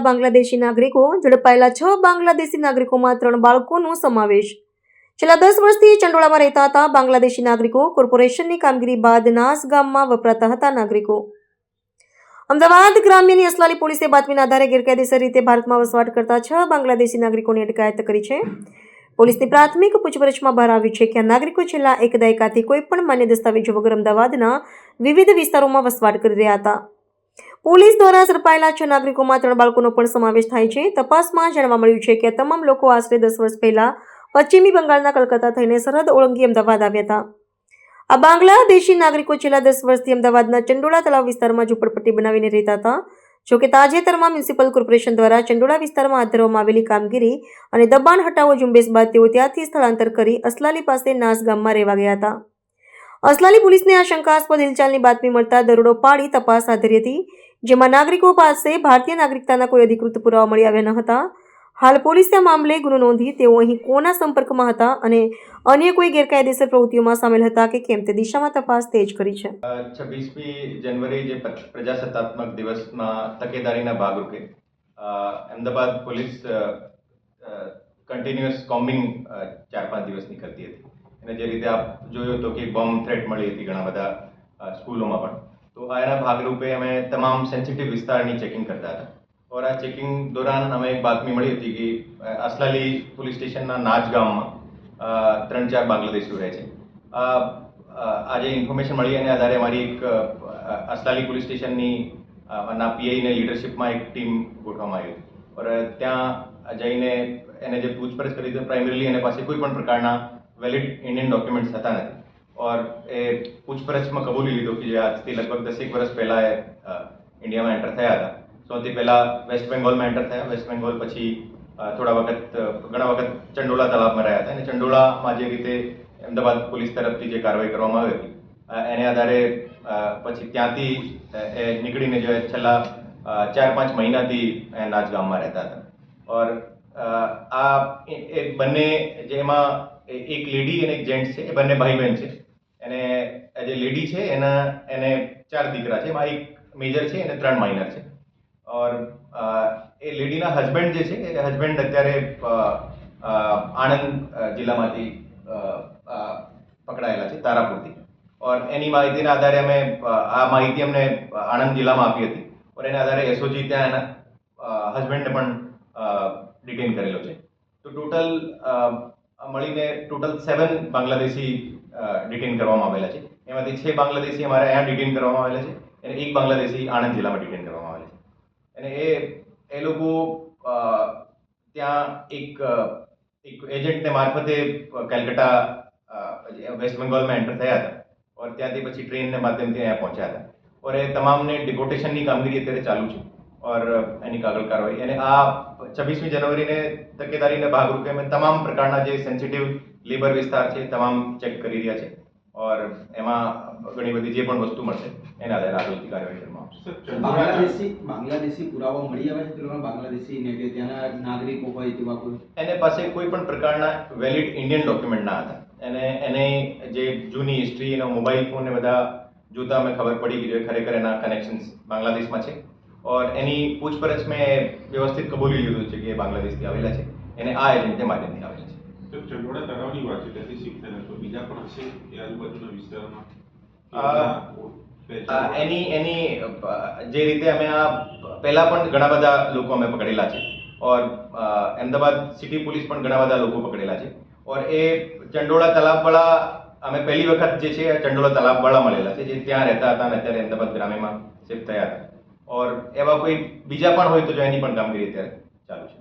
બાંગ્લાદેશી નાગરિકો ઝડપાયેલા છ બાંગ્લાદેશી નાગરિકોમાં ત્રણ બાળકોનો સમાવેશ. છેલ્લા દસ વર્ષથી ચંડોળામાં રહેતા હતા બાંગ્લાદેશી નાગરિકો, કોર્પોરેશનની કામગીરી બાદ નાસ ગામમાં વપરાતા હતા નાગરિકો. અમદાવાદ ગ્રામ્યની અસલાલી પોલીસે બાતમીના આધારે ગેરકાયદેસર રીતે ભારતમાં વસવાટ કરતા છ બાંગ્લાદેશી નાગરિકોની અટકાયત કરી છે. પોલીસની પ્રાથમિક પૂછપરછમાં બહાર આવ્યું છે કે આ નાગરિકો છેલ્લા એક દાયકાથી કોઈપણ માન્ય દસ્તાવેજો વગર અમદાવાદના વિવિધ વિસ્તારોમાં વસવાટ કરી રહ્યા હતા. પોલીસ દ્વારા ઝડપાયેલા છ નાગરિકોમાં ત્રણ બાળકોનો પણ સમાવેશ થાય છે. તપાસમાં જાણવા મળ્યું છે કે તમામ લોકો આશરે દસ વર્ષ પહેલા પશ્ચિમી બંગાળના કલકત્તા થઈને સરહદ ઓળંગી અમદાવાદ આવ્યા હતા. આ બાંગ્લાદેશી નાગરિકો છેલ્લા દસ વર્ષથી અમદાવાદના ચંડોળા તળાવ વિસ્તારમાં ઝૂંપડપટ્ટી બનાવીને રહેતા હતા. જોકે તાજેતરમાં મ્યુનિસિપલ કોર્પોરેશન દ્વારા ચંડોળા વિસ્તારમાં હાથ ધરવામાં આવેલી કામગીરી અને દબાણ હટાવો ઝુંબેશ બાદ તેઓ ત્યાંથી સ્થળાંતર કરી અસલાલી પાસે નાસ ગામમાં રહેવા ગયા હતા. અસલાલી પોલીસને આ શંકાસ્પદ હિલચાલની બાતમી મળતા દરોડો પાડી તપાસ હાથ ધરી હતી, જેમાં નાગરિકો પાસે ભારતીય નાગરિકતાના કોઈ અધિકૃત પુરાવા મળી આવ્યા ન હતા. હાલ પોલીસે આ મામલે ગુનો નોંધી તેઓ અહીં કોના સંપર્કમાં હતા અને અન્ય કોઈ ગેરકાયદેસર પ્રવૃત્તિઓમાં સામેલ હતા કે કેમ તે દિશામાં તપાસ તેજ કરી છે. છવ્વીસમી જનવરી જે પ્રજાસત્તાત્મક દિવસમાં તકેદારીના ભાગરૂપે અમદાવાદ પોલીસ કન્ટિન્યુઅસ કોમ્બિંગ ચાર પાંચ દિવસની કરતી હતી. અને જે રીતે આપ જોયું તો કે બોમ્બ થ્રેટ મળી હતી ઘણા બધા સ્કૂલોમાં પણ. તો એના ભાગરૂપે અમે તમામ સેન્સિટિવ વિસ્તારની ચેકિંગ કરતા હતા. ઓર આ ચેકિંગ દોરાન અમે એક બાતમી મળી હતી કે અસલાલી પોલીસ સ્ટેશનના નાચ ગામમાં ત્રણ ચાર બાંગ્લાદેશીઓ રહે છે આજે ઇન્ફોર્મેશન મળી અને આધારે અમારી એક અસલાલી પોલીસ સ્ટેશનની ના પીઆઈને લીડરશિપમાં એક ટીમ ગોઠવવામાં આવી હતી ત્યાં જઈને એને જે પૂછપરછ કરી તો પ્રાઇમરીલી એને પાસે કોઈ પણ પ્રકારના વેલિડ ઇન્ડિયન ડોક્યુમેન્ટ્સ હતા નથી ઓર એ પૂછપરછમાં કબૂલી લીધો કે જે આજથી લગભગ દસેક વર્ષ પહેલાં એ ઇન્ડિયામાં એન્ટર થયા હતા। સૌથી પહેલાં વેસ્ટ બેંગોલમાં એન્ટર થયા. વેસ્ટ બેંગોલ પછી થોડા વખત ઘણા વખત ચંડોળા તળાવમાં રહ્યા હતા. અને ચંડોળામાં જે રીતે અમદાવાદ પોલીસ તરફથી જે કાર્યવાહી કરવામાં આવી હતી એને આધારે પછી ત્યાંથી એ નીકળીને જે છેલ્લા ચાર પાંચ મહિનાથી એ નાચ ગામમાં રહેતા હતા. ઓર આ એ બંને જેમાં એક લેડી અને એક જેન્ટ્સ છે, એ બંને ભાઈ બહેન છે અને જે લેડી છે, એના, એને ચાર દીકરા છે. એમાં એક મેજર છે અને ત્રણ માઇનર છે. ઓર એ લેડીના હસબન્ડ જે છે, એ હસબન્ડ અત્યારે આણંદ જિલ્લામાંથી પકડાયેલા છે, તારાપુરથી. ઓર એની માહિતીના આધારે અમે આ માહિતી અમને આણંદ જિલ્લામાં આપી હતી. ઓર એના આધારે એસઓજી ત્યાં એના હસબન્ડને પણ ડિટેન કરેલો છે. તો ટોટલ મળીને ટોટલ સેવન બાંગ્લાદેશી ડિટેન કરવામાં આવેલા છે. એમાંથી છે બાંગ્લાદેશી અમારે અહીંયા ડિટેન કરવામાં આવેલા છે અને એક બાંગ્લાદેશી આણંદ જિલ્લામાં ડિટેન કરવામાં આવેલા છે. અને એ એ લોકો ત્યાં એક એક એજન્ટને મારફતે કેલકટા વેસ્ટ બેંગોલમાં એન્ટર થયા હતા. ઓર ત્યાંથી પછી ટ્રેનના માધ્યમથી અહીંયા પહોંચ્યા હતા. ઓર એ તમામને ડિપોટેશનની કામગીરી અત્યારે ચાલુ છે. ઓર એની કાગળ કાર્યવાહી અને આ છવ્વીસમી જનવરીને તકેદારીના ભાગરૂપે અમે તમામ પ્રકારના જે સેન્સિટિવ લેબર વિસ્તાર છે તમામ ચેક કરી રહ્યા છે. ઓર એમાં ઘણી બધી જે પણ વસ્તુ મળશે એના આધારે આગળની કાર્યવાહી કરવામાં આવશે બાંગ્લાદેશી બાંગ્લાદેશી પુરાવા મળી આવે છે તેમાં બાંગ્લાદેશી ને કે ત્યાંના નાગરિકો હોય તેવા કોઈ? એને પાસે કોઈ પણ પ્રકારના વેલિડ ઇન્ડિયન ડોક્યુમેન્ટ ના હતા. એને એને જે જૂની હિસ્ટ્રી એનો મોબાઈલ ફોન ને બધા જોતા અમે ખબર પડી કે ખરેખર એના કનેક્શન્સ બાંગ્લાદેશમાં છે. ઓર એની પૂછપરછ મેં વ્યવસ્થિત કબૂલી લીધું છે કે એ બાંગ્લાદેશથી આવેલા છે. એને આ એજન્ટને માધ્યમથી આવેલા છે તો ચંડોળા તળાવની વાત છે ત્યાંથી શિફ્ટ થયેલા તો બીજા પણ હશે એ આજુબાજુના વિસ્તારમાં? એની એની જે રીતે અમે આ પહેલા પણ ઘણા બધા લોકો અમે પકડેલા છે. ઓર અમદાવાદ સિટી પોલીસ પણ ઘણા બધા લોકો પકડેલા છે. ઓર એ ચંડોળા તલાબવાળા અમે પહેલી વખત જે છે ચંડોળા તલાબવાળા મળેલા છે જે ત્યાં રહેતા હતા અને અત્યારે અમદાવાદ ગ્રામ્યમાં શિફ્ટ થયા હતા. ઓર એવા કોઈ બીજા પણ હોય તો જો એની પણ કામગીરી અત્યારે ચાલુ છે.